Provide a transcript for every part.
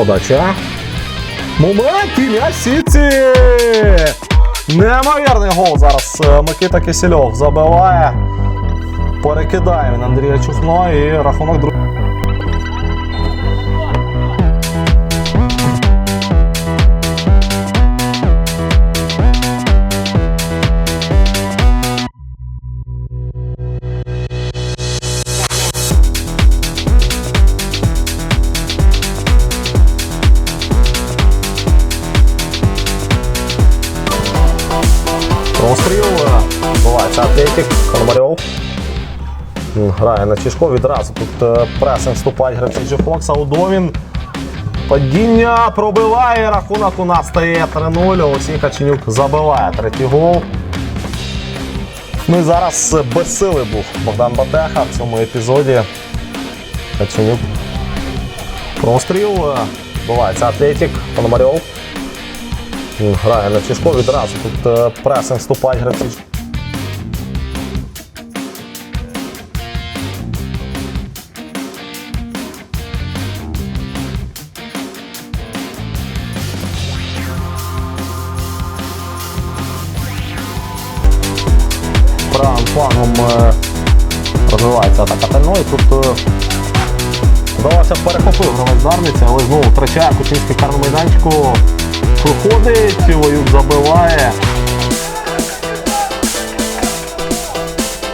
Подача. Момент і м'яч Сіті! Неймовірний гол зараз е, Микита Кисельов забиває. Перекидає він Андрія Чухно і рахунок друг. Простріл. Бувається Атлетик. Пономарьов. Він Грає на Чішко. Відразу тут е, пресинг вступають гравці Джефокса. Удовін. Падіння пробиває. Рахунок у нас стає 3-0. Олексій Каченюк забиває третій гол. Ну і зараз без сили був Богдан Батеха в цьому епізоді. Каченюк. Простріл. Бувається Атлетик. Пономарьов. Грає на Чішко. Відразу тут е, пресинг вступають гравці. правим е, розвивається атака Тально. І тут е, вдалося перехопив гравець Дарниці, але знову втрачає Кучинський карну майданчику. Виходить, Воюк забиває.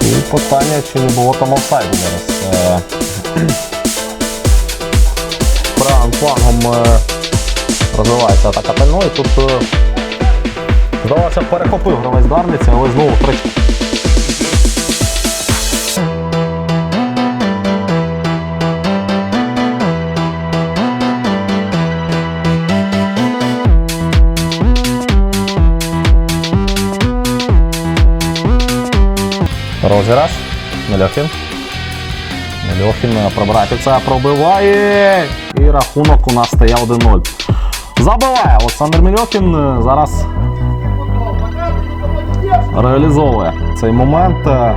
І питання, чи не було там офсайду зараз. Е, Правим флангом е, розвивається атака Тально. І тут здавалося перехопив гравець Дарниці, але знову втрачає. Розіграш. Мельохін. Мельохін пробратиться, пробиває. І рахунок у нас стає 1-0. Забиває Олександр Мельохін. е, Зараз реалізовує цей момент. е,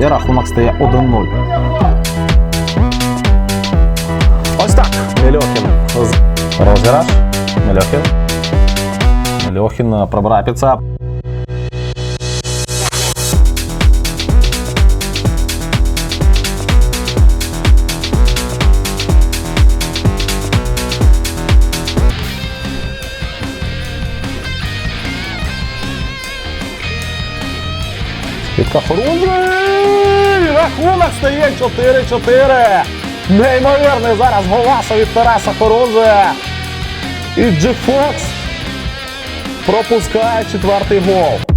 І рахунок стає 1-0. Ось так. Мельохін. Розіграш. Мельохін. Е, пробрапиться. Підка Хорунжий! Рахунок стає 4-4. Неймовірний зараз голаса від Тараса Хорунжи. І Джефокс пропускає четвертий гол.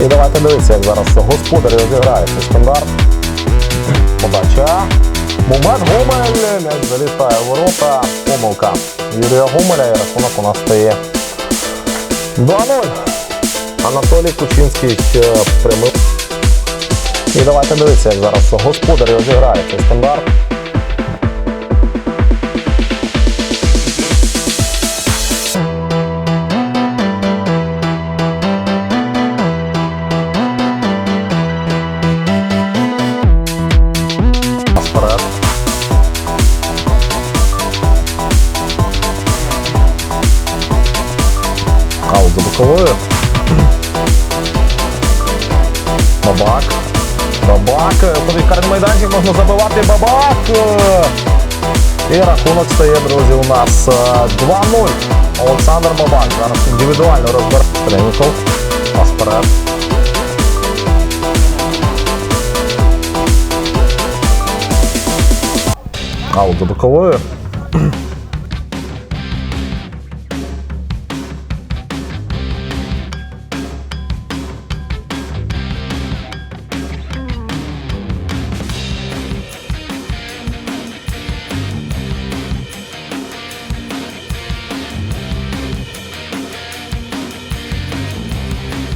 І давайте дивитися, як зараз господарі розіграють цей стандарт. Подача. Момент Гомель. М'яч залітає в ворота. Помилка. Юрія Гомеля і рахунок у нас стає 2-0. Анатолій Кучинський е, прямив. І давайте дивитися, як зараз господарі розіграють цей стандарт. Аут. Бабак. Бабак. Карний майданчик можна забивати бабак. І рахунок стає, друзі, у нас е, 2-0. Олександр Бабак. Зараз індивідуально розбер. Треніков. Пас. Аут за боковою.